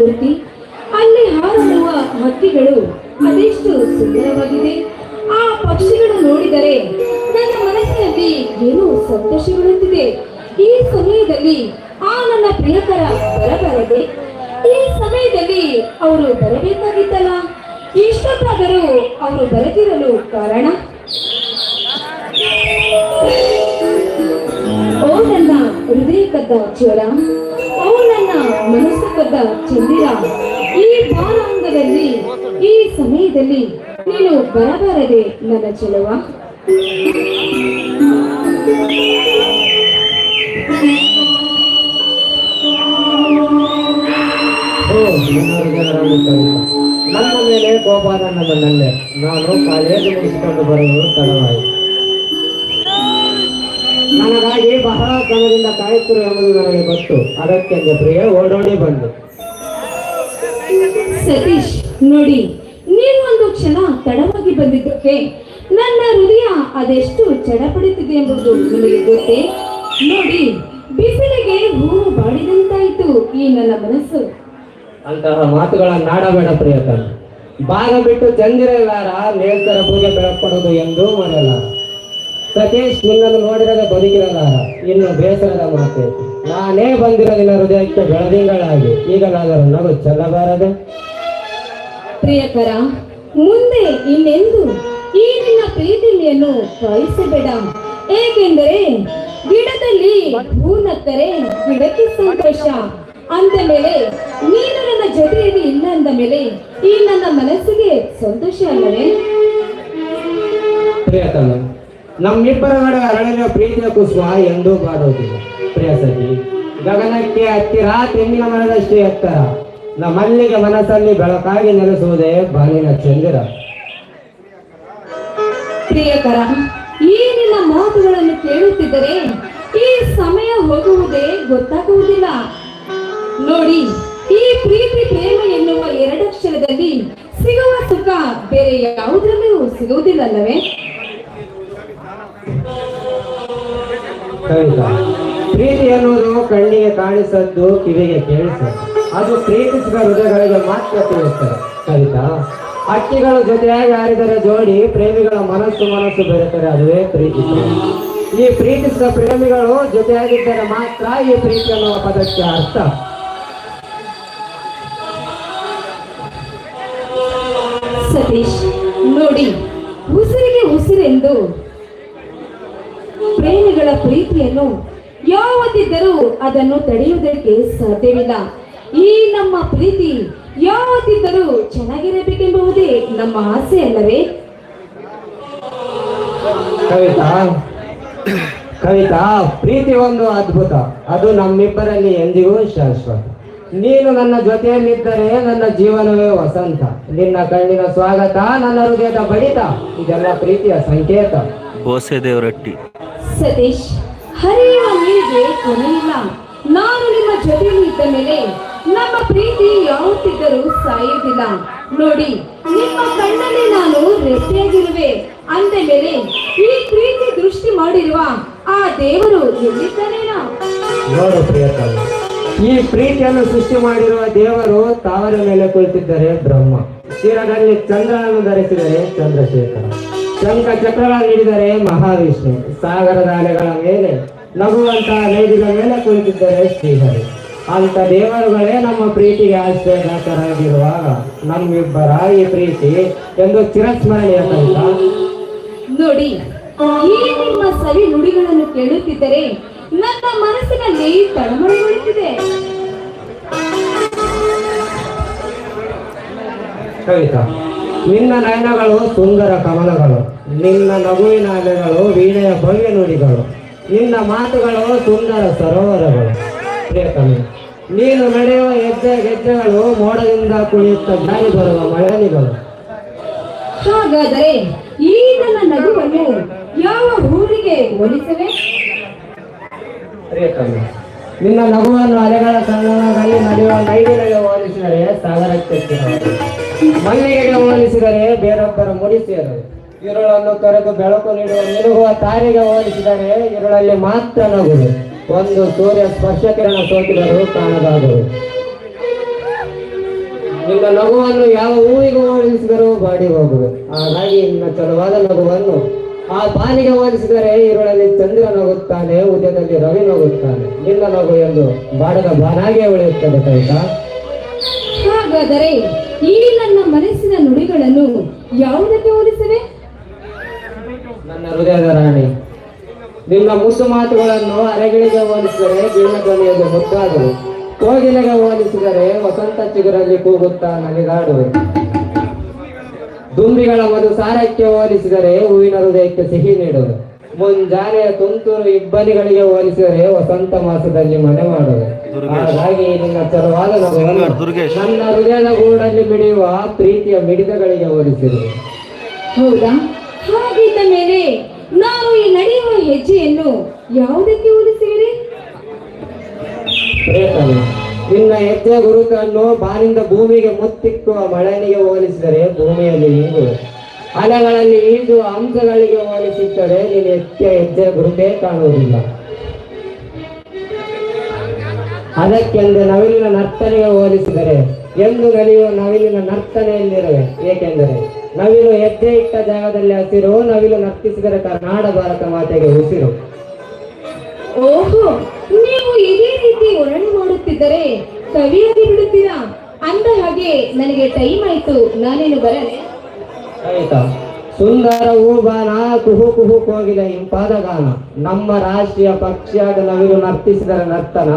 ಪ್ರಕೃತಿ ಅಲ್ಲಿ ಹಾರಾಡುವ ಹಕ್ಕಿಗಳು ಅದೆಷ್ಟು ಸುಂದರವಾಗಿದೆ. ಆ ಪಕ್ಷಿಗಳು ನೋಡಿದರೆ ನನ್ನ ಮನಸ್ಸಿನಲ್ಲಿ ಏನೋ ಸಂತೋಷಗೊಳ್ಳುತ್ತಿದೆ ಈ ಸಮಯದಲ್ಲಿ ಆ ನನ್ನ ಪ್ರಿಯಕರ ಬರಬಾರದೆ. ಈ ಸಮಯದಲ್ಲಿ ಅವರು ಬರಬೇಕಾಗಿತ್ತಲ್ಲ. ಇಷ್ಟೊತ್ತಾದರೂ ಅವರು ಬರದಿರಲು ಕಾರಣ? ಓ ನನ್ನ ಹೃದಯ ಕದ್ದ ಚೋರ ಓ ನನ್ನ ಮನಸ್ಸು ಕದ್ದ ಚಂದಿರ. ಈ ಈ ಸಮಯದಲ್ಲಿ ನೀನು ಬರಬಾರದೆ ನನ್ನ ಚೆಲುವ. ನನ್ನ ಮೇಲೆ ಗೋಪಾಲ ನನ್ನಲ್ಲೇ ನಾನು ಕಾಲೇಜು ಮುಗಿಸಿಕೊಂಡು ಬರಲು ತಡವಾಯಿತು. ನನಗಾಗಿ ಬಹಳ ಕಾಲದಿಂದ ಕಾಯುತ್ತಿರು ಎಂಬುದು ನನಗೆ ಗೊತ್ತು. ಅದಕ್ಕೆಂದು ಪ್ರಿಯ ಓಡೋಡಿ ಬಂದು. ಸತೀಶ್ ನೋಡಿ ನೀವು ಒಂದು ಕ್ಷಣ ತಡವಾಗಿ ಬಂದಿದ್ದಕ್ಕೆ ನನ್ನ ಹೃದಯ ಅದೆಷ್ಟು ಚಡಪಡುತ್ತಿದೆ ಎಂಬುದು ನಿಮಗೆ ಗೊತ್ತೇ? ನೋಡಿ ಬಿಸಿಲಿಗೆ ಹೂವು ಬಾಡಿದಂತಾಯಿತು ಈ ನನ್ನ ಮನಸ್ಸು. ಅಂತಹ ಮಾತುಗಳನ್ನಾಡಬೇಡ ಪ್ರಿಯತನ ಭಾಗ ಬಿಟ್ಟು ಚಂದಿರಲಾರ ನೇಲ್ತರ ಪೂಜೆ ಬೆಳಕೊಡೋದು ಎಂದೂ ಮಾಡಲಾರ ಸತೀಶ್ ನಿನ್ನನ್ನು ನೋಡಿರದ ಬದುಕಿರಲ್ಲ ಇನ್ನು ಬೇಸರದ ಮಾತು. ನಾನೇ ಬಂದಿರೋ ನಿನ್ನ ಹೃದಯಕ್ಕೆ ಬೆಳದಿಂಗಳಾಗಿ. ಈಗಲಾದರೂ ನಗು ಚೆಲ್ಲಬಾರದು. ಪ್ರಿಯಕರ ಮುಂದೆ ಇನ್ನೆಂದು? ಈ ನಿನ್ನ ಪ್ರೀತಿಯನ್ನು ಕಾಯಿಸಬೇಡ ಏಕೆಂದರೆ ಗಿಡದಲ್ಲಿ ಹೂನಕ್ಕರೆ ಗಿಡಕ್ಕೆ ಸಂತೋಷ. ಅಂದ ಮೇಲೆ ನೀನು ನನ್ನ ಜೊತೆಯಲ್ಲಿ ಇಲ್ಲ ಅಂದ ಮೇಲೆ ಈ ನನ್ನ ಮನಸ್ಸಿಗೆ ಸಂತೋಷ ಅಲ್ಲವೇ? ಪ್ರಿಯತಮ ನಮ್ಮಿಬ್ಬರ ನಡುವೆ ಅರಳಿರುವ ಪ್ರೀತಿಯ ಕುಸುಮ ಎಂದೂ ಬಾಡುವುದಿಲ್ಲ ಪ್ರಿಯ ಸಖಿ ಗಗನಕ್ಕೆ ಹತ್ತಿರ ತೆಂಗಿನ ಮರದಷ್ಟು ಎತ್ತರ. ನಮ್ಮಲ್ಲಿಗೆ ಮನಸ್ಸಲ್ಲಿ ಬೆಳಕಾಗಿ ನೆಲೆಸುವುದೇ ಬಾಲಿನ ಚಂದಿರ. ಪ್ರಿಯಕರ, ಈ ನಿನ್ನ ಮಾತುಗಳನ್ನು ಕೇಳುತ್ತಿದ್ದರೆ ಈ ಸಮಯ ಹೋಗುವುದೇ ಗೊತ್ತಾಗುವುದಿಲ್ಲ. ನೋಡಿ, ಈ ಪ್ರೀತಿ ಪ್ರೇಮ ಎನ್ನುವ ಎರಡಕ್ಷರದಲ್ಲಿ ಸಿಗುವ ಸುಖ ಬೇರೆ ಯಾವುದರಲ್ಲೂ ಸಿಗುವುದಿಲ್ಲವೇ ಕವಿತಾ ಪ್ರೀತಿ ಅನ್ನೋದು ಕಣ್ಣಿಗೆ ಕಾಣಿಸದ್ದು, ಕಿವಿಗೆ ಕೇಳಿಸದ್ದು ಅದು ಪ್ರೀತಿಸಿದ ಹೃದಯಗಳಿಗೆ ಮಾತ್ರ ತಿಳಿಸ್ತಾರೆ ಕವಿತಾ ಹಕ್ಕಿಗಳು ಜೊತೆಯಾಗಿ ಆರಿದರೆ ಜೋಡಿ, ಪ್ರೇಮಿಗಳ ಮನಸ್ಸು ಮನಸ್ಸು ಬೆರೆತರೆ ಅದುವೇ ಪ್ರೀತಿ. ಈ ಪ್ರೀತಿಸಿದ ಪ್ರೇಮಿಗಳು ಜೊತೆಯಾಗಿದ್ದರೆ ಮಾತ್ರ ಈ ಪ್ರೀತಿ ಅನ್ನುವ ಪದಕ್ಕೆ ಅರ್ಥ. ಸತೀಶ್, ನೋಡಿ, ಉಸಿರಿಗೆ ಉಸಿರೆಂದು ಪ್ರೇಮಿಗಳ ಪ್ರೀತಿಯನ್ನು ಯಾವತ್ತಿದ್ದರೂ ಅದನ್ನು ತಡೆಯುವುದಕ್ಕೆ ಸಾಧ್ಯವಿಲ್ಲ. ಈ ನಮ್ಮ ಪ್ರೀತಿ ಯಾವತ್ತಿದ್ದರೂ ಚೆನ್ನಾಗಿರಬೇಕೆಂಬುದೇ ನಮ್ಮ ಆಸೆ ಅಲ್ಲವೇ? ಕವಿತಾ ಕವಿತಾ ಪ್ರೀತಿ ಒಂದು ಅದ್ಭುತ. ಅದು ನಮ್ಮಿಬ್ಬರಲ್ಲಿ ಎಂದಿಗೂ ಶಾಶ್ವತ. ನೀನು ನನ್ನ ಜೊತೆಯಲ್ಲಿದ್ದರೆ ನನ್ನ ಜೀವನವೇ ವಸಂತ. ನಿನ್ನ ಕಣ್ಣಿನ ಸ್ವಾಗತ ನನ್ನ ಹೃದಯದ ಬಡಿತ. ಇದೆಲ್ಲ ಪ್ರೀತಿಯ ಸಂಕೇತ. ಬೋಸೆ ದೇವರಟ್ಟಿ ಸತೀಶ್ ಹರಿಯುವ ನೀರಿಗೆ ಕೊನೆಯಿಲ್ಲ. ನಾನು ನಿಮ್ಮ ಜೊತೆಯಲ್ಲಿ ಇದ್ದ ಮೇಲೆ ನಮ್ಮ ಪ್ರೀತಿ ಯಾವತ್ತಿದ್ದರೂ ಸಾಯುವುದಿಲ್ಲ. ನೋಡಿ ನಿಮ್ಮ ಕಣ್ಣಲ್ಲಿ ನಾನು ರೆಸೆಯಾಗಿರುವೆ ಅಂದ ಮೇಲೆ ಈ ಪ್ರೀತಿ ದೃಷ್ಟಿ ಮಾಡಿರುವ ಆ ದೇವರು ಎಲ್ಲಿದ್ದಾನೇನಾ? ನೋಡು ಈ ಪ್ರೀತಿಯನ್ನು ಸೃಷ್ಟಿ ಮಾಡಿರುವ ದೇವರು ತಾವರ ಮೇಲೆ ಕುಳಿತಿದ್ದಾರೆ ಬ್ರಹ್ಮ. ಶಿರದಲ್ಲಿ ಚಂದ್ರನನ್ನು ಧರಿಸಿದರೆ ಚಂದ್ರಶೇಖರ. ಶಂಖ ಚಕ್ರಗಳ ನೀಡಿದರೆ ಮಹಾವಿಷ್ಣು. ಸಾಗರದ ಅಲೆಗಳ ಮೇಲೆ ನಗುವಂತಹ ನೈದಿನ ಮೇಲೆ ಕುಳಿತಿದ್ದರೆ ಶ್ರೀಹರಿ. ಅಂತ ದೇವರುಗಳೇ ನಮ್ಮ ಪ್ರೀತಿಗೆ ಆಶ್ರಯದಾತರಾಗಿರುವಾಗ ನಮ್ಮಿಬ್ಬರ ಈ ಪ್ರೀತಿ ಎಂದು ಚಿರಸ್ಮರಣೀಯ ಕವಿತಾ ನೋಡಿ ಈ ನಿಮ್ಮ ಸರಿ ನುಡಿಗಳನ್ನು ಕೇಳುತ್ತಿದ್ದರೆ ನನ್ನ ಮನಸ್ಸಿನಲ್ಲಿ ತಳಮಳಗೊಳ್ಳುತ್ತಿದೆ ಕವಿತಾ ನಿನ್ನ ನಯನಗಳು ಸುಂದರ ಕಮಲಗಳು. ನಿನ್ನ ನಗುವಿನ ಅಲೆಗಳು ವೀಣೆಯ ಭವ್ಯ ನುಡಿಗಳು. ನಿನ್ನ ಮಾತುಗಳು ಸುಂದರ ಸರೋವರಗಳು. ಪ್ರಿಯತಮೆ ನೀನು ನಡೆಯುವ ಹೆಜ್ಜೆ ಗೆಜ್ಜೆಗಳು ಮೋಡದಿಂದ ಕುಳಿಯುತ್ತ ಗಾಳಿ ಬರುವ ಮಳೆನಿಗಳು ಹಾಗಾದರೆ ಈ ನನ್ನ ನಗುವನ್ನು ಯಾವ ಊರಿಗೆ ಹೋಲಿಸವೆ? ಪ್ರಿಯತಮೆ ನಿನ್ನ ನಗುವನ್ನು ಅಲೆಗಳ ಸಂಗಮದಲ್ಲಿ ನಡೆಯುವ ನೈದಿಲೆಗೆ ಹೋಲಿಸಿದರೆ ಸಾಗರಕ್ಕೆ ಮಲ್ಲಿಗೆಗೆ ಹೋಲಿಸಿದರೆ ಬೇರೊಬ್ಬರು ಮುಡಿಸಿದರು. ಇರುಳನ್ನು ಕರೆದು ಬೆಳಕು ನೀಡುವ ನಿಲುಗುವ ತಾರೆಗೆ ಹೋಲಿಸಿದರೆ ಇರುಳಲ್ಲಿ ಮಾತ್ರ ನಗುವುದು. ಒಂದು ಸೂರ್ಯ ಸ್ಪರ್ಶ ಕಿರಣ ಸೋಕಿದರೂ ಕಾಣದಾಗದು ನಿಮ್ಮ ನಗುವನ್ನು ಯಾವ ಹೂವಿಗೆ ಹೋಲಿಸಿದರೂ ಬಾಡಿ ಹೋಗುವುದು. ಹಾಗಾಗಿ ನಿಮ್ಮ ಚಲವಾದ ನಗುವನ್ನು ಆ ಬಾನಿಗೆ ಹೋಲಿಸಿದರೆ ಇರುಳಲ್ಲಿ ಚಂದ್ರ ನಗುತ್ತಾನೆ, ಉದ್ಯದಲ್ಲಿ ರವಿ ನಗುತ್ತಾನೆ. ನಿನ್ನ ನಗು ಎಂದು ಬಾಡದ ಬಾನಾಗೆ ಉಳಿಯುತ್ತದೆ ಕೈತ ಹಾಗಾದರೆ ಈ ನನ್ನ ಮನಸ್ಸಿನ ನುಡಿಗಳನ್ನು ಯಾವುದಕ್ಕೆ ಹೋಲಿಸಿವೆ? ನನ್ನ ಹೃದಯದ ರಾಣಿ, ನಿಮ್ಮ ಮುಸು ಮಾತುಗಳನ್ನು ಅರೆಗಳಿಗೆ ಹೋಲಿಸಿದರೆ ಬೀಣ ಧ್ವನಿಯಲ್ಲಿ ಕೋಗಿಲೆಗೆ ಹೋಲಿಸಿದರೆ ವಸಂತ ಚಿಗುರಲ್ಲಿ ಕೂಗುತ್ತಾ ನಲಿದಾಡುವೆ. ದುಂಬಿಗಳ ಮಧು ಸಾರಕ್ಕೆ ಹೋಲಿಸಿದರೆ ಹೂವಿನ ಹೃದಯಕ್ಕೆ ಸಿಹಿ ನೀಡುವೆ. ಮುಂಜಾನೆಯ ತುಂತುರು ಇಬ್ಬನಿಗಳಿಗೆ ಹೋಲಿಸಿದರೆ ವಸಂತ ಮಾಸದಲ್ಲಿ ಮನೆ ಮಾಡುವ. ಹಾಗಾಗಿ ನಿನ್ನ ಚಲವಾದ ನನ್ನ ಹೃದಯದ ಗೂಡಲ್ಲಿ ಬಿಡಿಯುವ ಪ್ರೀತಿಯ ಮಿಡಿತಗಳಿಗೆ ಹೋಲಿಸಿದರು ಹೌದಾ? ಹಾಗಿದ್ದ ಮೇಲೆ ನಾವು ಈ ನಡೆಯುವ ಹೆಜ್ಜೆಯನ್ನು ಯಾವುದಕ್ಕೆ ಹೋಲಿಸಿರಿ ನಿನ್ನ ಹೆಜ್ಜೆ ಗುರುತನ್ನು ಬಾನಿಂದ ಭೂಮಿಗೆ ಮುತ್ತಿಕ್ಕುವ ಮಳೆನಿಗೆ ಹೋಲಿಸಿದರೆ ಭೂಮಿಯಲ್ಲಿ ಈಗುವೆ ಅಲೆಗಳಲ್ಲಿ ಈಜು ಅಂಶಗಳಿಗೆ ಹೋಲಿಸಿದ್ದರೆ ನೀನು ಹೆಜ್ಜೆ ಹೆಜ್ಜೆ ಗುರುತೇ ಕಾಣುವುದಿಲ್ಲ. ಅದಕ್ಕೆಂದು ನವಿಲಿನ ನರ್ತನೆಗೆ ಹೋಲಿಸಿದರೆ ಎಂದು ನಲಿಯುವ ನವಿಲಿನ ನರ್ತನೆಯಲ್ಲಿರುವೆ. ಏಕೆಂದರೆ ನವಿಲು ಹೆಜ್ಜೆ ಇಟ್ಟ ಜಾಗದಲ್ಲಿ ಹಸಿರು, ನವಿಲು ನರ್ತಿಸಿದರೆ ಕರ್ನಾಡ ಭಾರತ ಮಾತೆಗೆ ಉಸಿರು. ಓಹೋ, ನೀವು ಇದೇ ರೀತಿ ವರ್ಣನೆ ಮಾಡುತ್ತಿದ್ದರೆ ಕವಿಯಾಗಿ ಬಿಡುತ್ತೀರಾ? ಅಂದ ಹಾಗೆ ನನಗೆ ಟೈಮ್ ಆಯ್ತು, ನಾನೇನು ಬರಲೆ? ಆಯ್ತಾ? ಸುಂದರ ಊಬಾನ ಕುಹು ಕುಹು ಹೋಗಿದೆ ಇಂಪಾದ ಗಾನ ನಮ್ಮ ರಾಷ್ಟ್ರೀಯ ಪಕ್ಷಿಯಾದ ನವಿಲು ನರ್ತಿಸಿದರ ನರ್ತನ.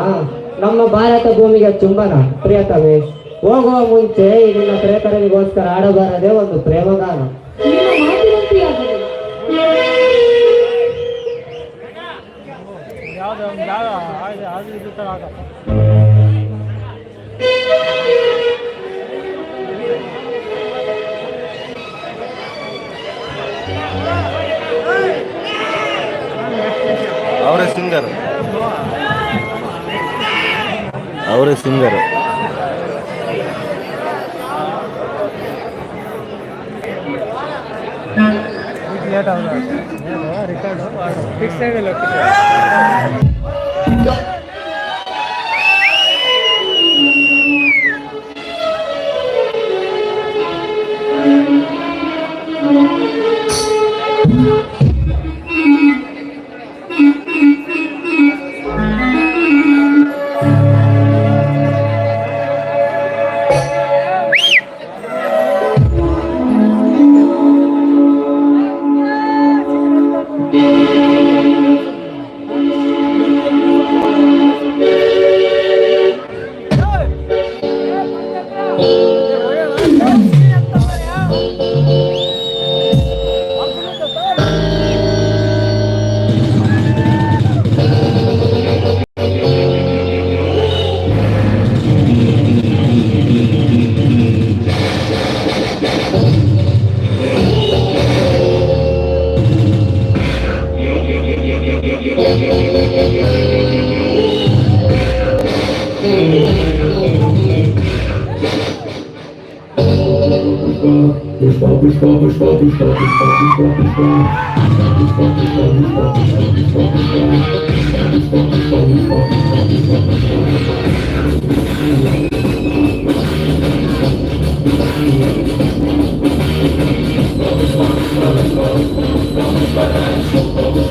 ನಮ್ಮ ಭಾರತ ಭೂಮಿಗೆ ಚುಂಬನ. ಪ್ರಿಯತಮೆ ಹೋಗುವ ಮುಂಚೆ ಇದನ್ನ ಪ್ರೇತರಿಗೋಸ್ಕರ ಆಡಬಾರದೆ ಒಂದು ಪ್ರೇಮಗಾನ. ಯಾವುದೋ ಒಂದು ಜಾಗ ಅವರೇ ಸಿಂಗರ್. ಅವರೇ ಸಿಂಗರ್. ರಿಕಾರ್ಡು ಫಿಕ್ಸ್ ಆಗಿಲ್ಲ.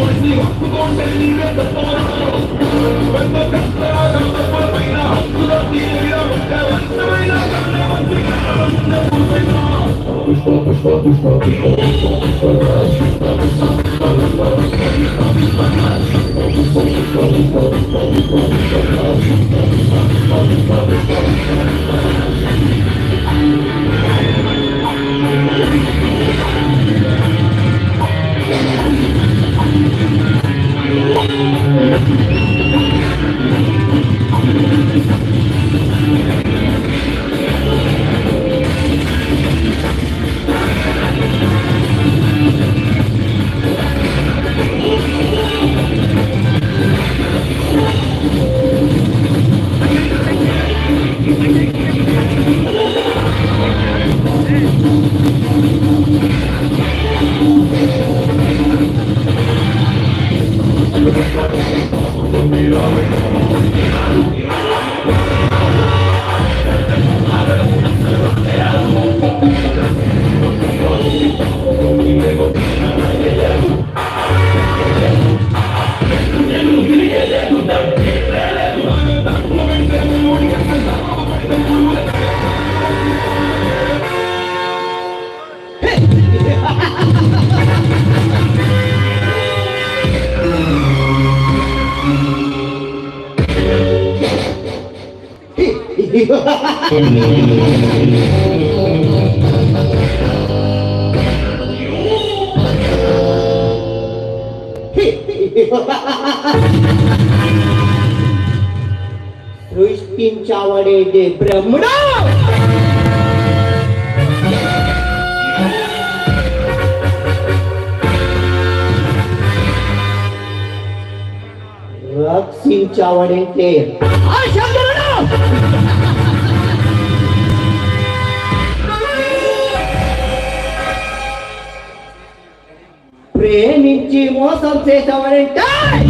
We're going to leave it the four Pushpa, pushpa, pushpa, pushpa, pushpa, pushpa, pushpa, pushpa, Thank you. Thank सृष्टींच्या वडे जे ब्रह्मण! चिंचा वडेंचे प्रेमीची मोसम से सवडेंटाय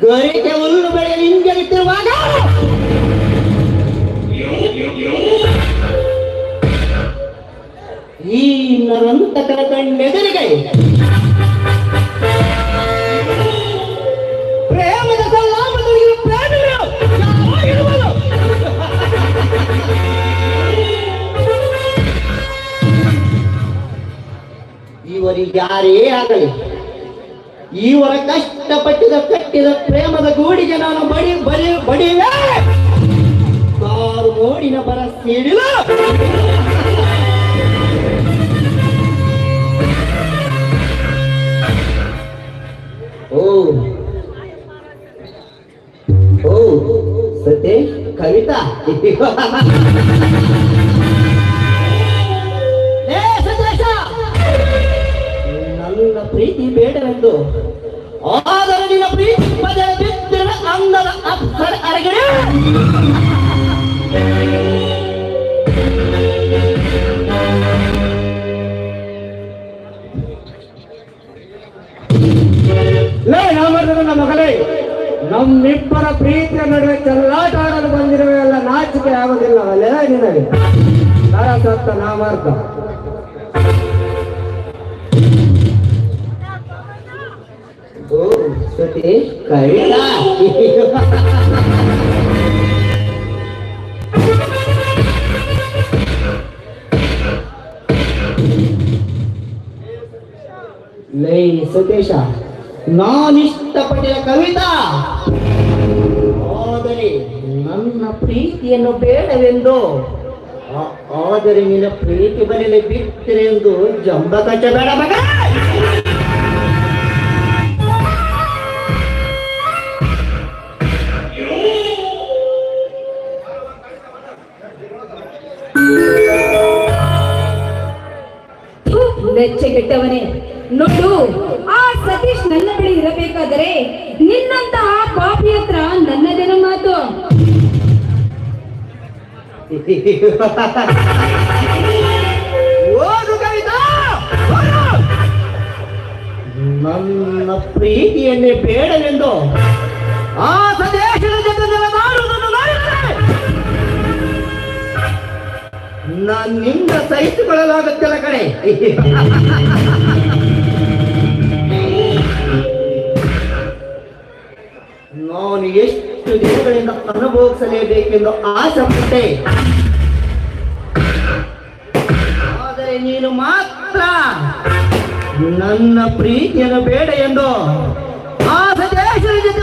ಗರಿಕೆ ಹುಲ್ಲು ಬೆಳೆಯಲು ಹಿಂಜರಿತಿರುವಾಗ ಈ ನರಂತಕರ ಕಣ್ಣೆದುರಿಗೆ? ಇವರಿಗೆ ಯಾರೇ ಆಗಲಿ ಇವರ ಕಷ್ಟಪಟ್ಟಿದ, ಕಟ್ಟಿದ ಪ್ರೇಮದ ಗೂಡಿಗೆ ನಾನು ಬಡಿ ಬಡಿ, ಬಡಿವೆ. ಕಾರು ಮೋಡಿನ ಬರ ಸೀಡಿಲ್ಲ ಓ. ಓ ಸತೆ ಕವಿತಾ. ಪ್ರೀತಿ ಬೇಡವೆಂದು. ಆದರೆ ನಿನ್ನ ಪ್ರೀತಿ ಪದ ಬಿದ್ದಿರ ಅಂದದ ಅಕ್ಷರ ಅರಗಿರಿ ಲೇ ನಾಮರ್ದನ ಮಗಳೇ, ನಮ್ಮಿಬ್ಬರ ಪ್ರೀತಿಯ ನಡುವೆ ಚೆಲ್ಲಾಟ ಆಡಲು ಬಂದಿರುವೆಲ್ಲ ನಾಚಿಕೆ ಆಗುವುದಿಲ್ಲವಲ್ಲೇ ನಿನಗೆ? ನರಸತ್ತ ನಾಮಾರ್ಥ. ಓ ಸತೀಶ್ ಕವಿತಾ ಲೈ ಸತೀಶ ನಾನಿಷ್ಟಪಟ್ಟಿದ ಕವಿತಾ ಆದರೆ ನನ್ನ ಪ್ರೀತಿಯನ್ನು ಬೇಡವೆಂದು ಆದರೆ ನಿನ್ನ ಪ್ರೀತಿ ಬರಲಿ ಬಿಟ್ಟರೆ ಎಂದು ಜಂಬ ಕಚ್ಚಬೇಡ ಮಗ ನೆಚ್ಚೆಗೆಟ್ಟವನೇ ನೋಡು, ಆ ಸತೀಶ್ ನನ್ನ ಬಳಿ ಇರಬೇಕಾದರೆ ನಿನ್ನಂತಹ ಪಾಪಿ ಹತ್ರ ನನ್ನದೇನ ಮಾತು. ನನ್ನ ಪ್ರೀತಿಯನ್ನೇ ಬೇಡವೆಂದು ಆ ನನ್ನಿಂದ ಸಹಿಸಿಕೊಳ್ಳಲಾಗುತ್ತಿಲ್ಲ ಕಡೆ ನಾನು ಎಷ್ಟು ದಿನಗಳಿಂದ ಅನುಭವಿಸಲೇಬೇಕೆಂದು ಆಸೆ ಪಟ್ಟೆ. ಆದರೆ ನೀನು ಮಾತ್ರ ನನ್ನ ಪ್ರೀತಿಯನ್ನು ಬೇಡ ಎಂದು ಆ ಸದೇಶದ ಜೊತೆ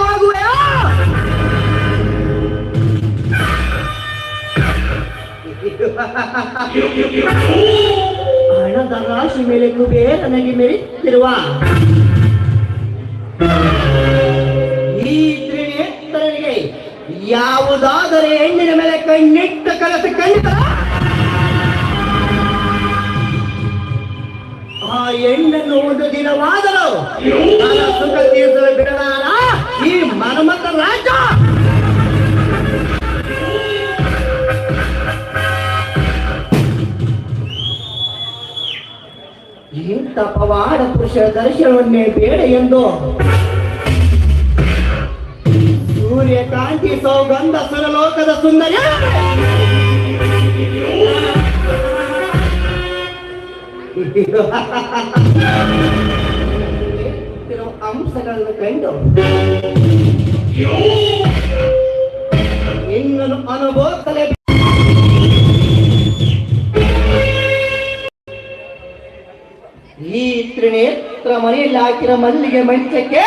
ಹಣದ ರಾಶಿ ಮೇಲೆ ನನಗೆ ಮೆರೆಯುತ್ತಿರುವ ಈ ತ್ರಿನೇತ್ರನಿಗೆ ಯಾವುದಾದರೆ ಹೆಣ್ಣಿನ ಮೇಲೆ ಕಣ್ಣಿಟ್ಟ ಕಲಸ ಖಂಡಿತ ಆ ಹೆಣ್ಣನ್ನು ಒಂದು ದಿನವಾದರೂ ಸುಖ ತೀರಿಸಲು ಬಿಡಲಾರ ಈ ಮನ್ಮಥ ರಾಜ. ಇಂಥ ಪವಾಡ ಪುರುಷ ದರ್ಶನವನ್ನೇ ಬೇಡ ಎಂದು. ಸೂರ್ಯಕಾಂತಿ ಸೌಗಂಧ ಸುರಲೋಕದ ಸುಂದರ. ಅಂಶಗಳನ್ನು ಕಂಡು. ಇನ್ನನ್ನು ಅನುಭವಿಸಲೇ ಮನೆಯಲ್ಲಿ ಹಾಕಿರ ಮಲ್ಲಿಗೆ ಮಂಚಕ್ಕೆ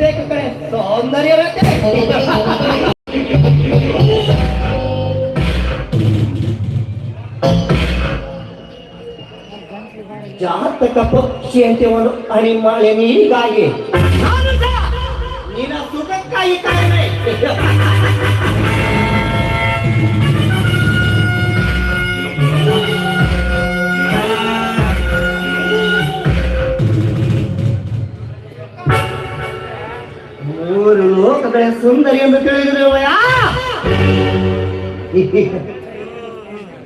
ಬೇಕು ಕಡೆ ಸೌಂದರ್ಯ ಜಾತಕ ಪಕ್ಷಿಯಂತೆ ಒಂದು ಅಣಿಮಾಳೆ ಮಾಡಿ ನೀಗಾಗಿ ನಿನ್ನ ಸುಖಕ್ಕಾಗಿ ಕಾಯಣೆ ಮೂರು ಲೋಕದ ಸುಂದರಿ ಎಂದು ತಿಳಿದಿದೆ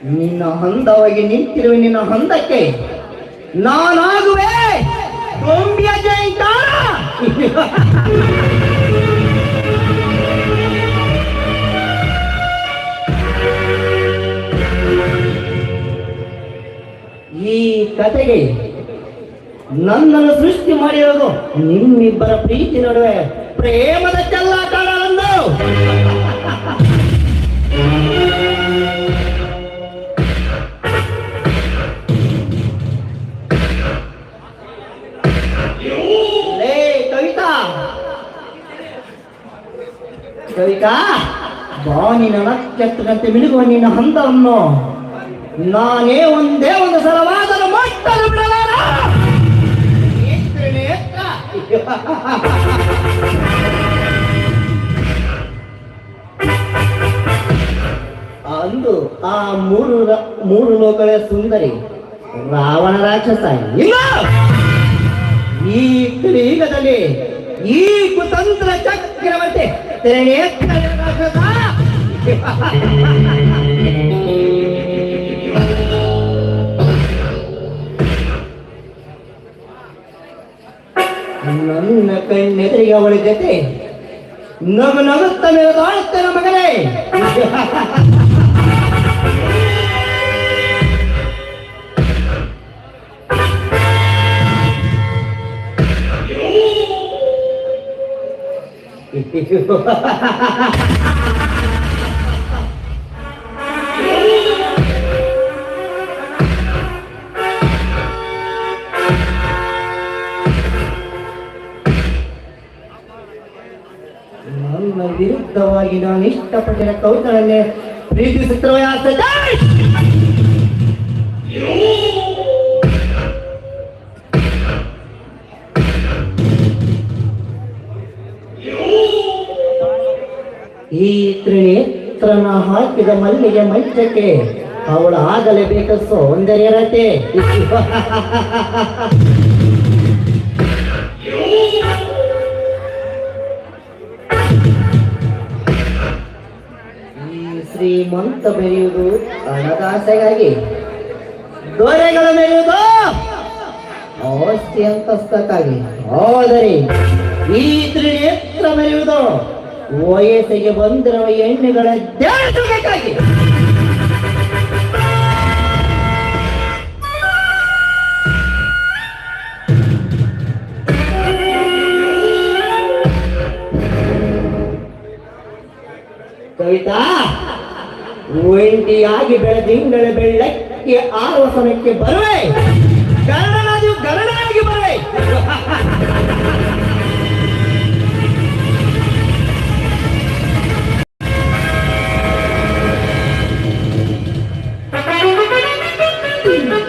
ನಿನ್ನ ಹಂದವಾಗಿ ನಿಂತಿರುವ ನಿನ್ನ ಹಂದಕ್ಕೆ ನಾನಾಗುವೆ. ಗೊಂಬಿಯ ಜಯಂಕಾರ ಈ ಕತೆಗೆ ನನ್ನನ್ನು ಸೃಷ್ಟಿ ಮಾಡಿರೋದು ನಿಮ್ಮಿಬ್ಬರ ಪ್ರೀತಿ ನಡುವೆ. ಲೇ ಕವಿತಾ. ಕವಿತಾ ಬಾ ನಿನ್ನ ನಕ್ಷತ್ರದಂತೆ ಮಿನುಗುವ ನಿನ್ನ ಹಂತವನ್ನು ನಾನೇ ಒಂದೇ ಒಂದು ಸಲವಾದರೂ ಮಟ್ಟಲು ಬಿಡಲಾರ. ನೇತ್ರ. ಎತ್ತ. ಅಂದು ಆ ಮೂರು ಮೂರು ಲೋಕಗಳ ಸುಂದರಿ ರಾವಣ ರಾಕ್ಷಸ ಇಲ್ಲ! ಈ ಕ್ರೀಗದಲ್ಲಿ ಈ ಕುತಂತ್ರ ಚಕ್ರವರ್ತಿ ರಾಕ್ಷಸ! ಅವಳ ಜೊತೆ ನಗು ನಗುತ್ತ ಮೇಲೆ ತಾಳುತ್ತೇನೆ ಮಗನೇ. ನನ್ನ ವಿರುದ್ಧವಾಗಿ ನಾನು ಇಷ್ಟಪಟ್ಟಿನ ಕೌತಲನ್ನೇ ಪ್ರೀತಿಸುತ್ತಿರುವ! ಈ ತ್ರಿನೇತ್ರನ ಹಾಕಿದ ಮಲ್ಲಿಗೆ ಮಂಚಕ್ಕೆ ಅವಳು ಆಗಲೇಬೇಕ ಸೌಂದರ್ಯರತೆ ಶ್ರೀಮಂತ ಬೆರೆಯುವುದು ಹಣದಾಸೆಗಾಗಿ ದೊರೆಗಳ ಮೆರೆಯುವುದು ಆಸ್ತಿ ಅಂತಸ್ತಕ್ಕಾಗಿ. ಆದರೆ ಈ ತ್ರಿನೇತ್ರ ಮೆರೆಯುವುದು ವಯಸ್ಸಿಗೆ ಬಂದಿರುವ ಎಣ್ಣೆಗಳ ಧ್ಯಾನಕ್ಕಾಗಿ ಕವಿತಾ! ಒಂಟಿಯಾಗಿ ಬೆಳೆದಿಂಗಳ ಬೆಳ್ಳಕ್ಕೆ ಆರೋಸನಕ್ಕೆ ಬರುವೆ.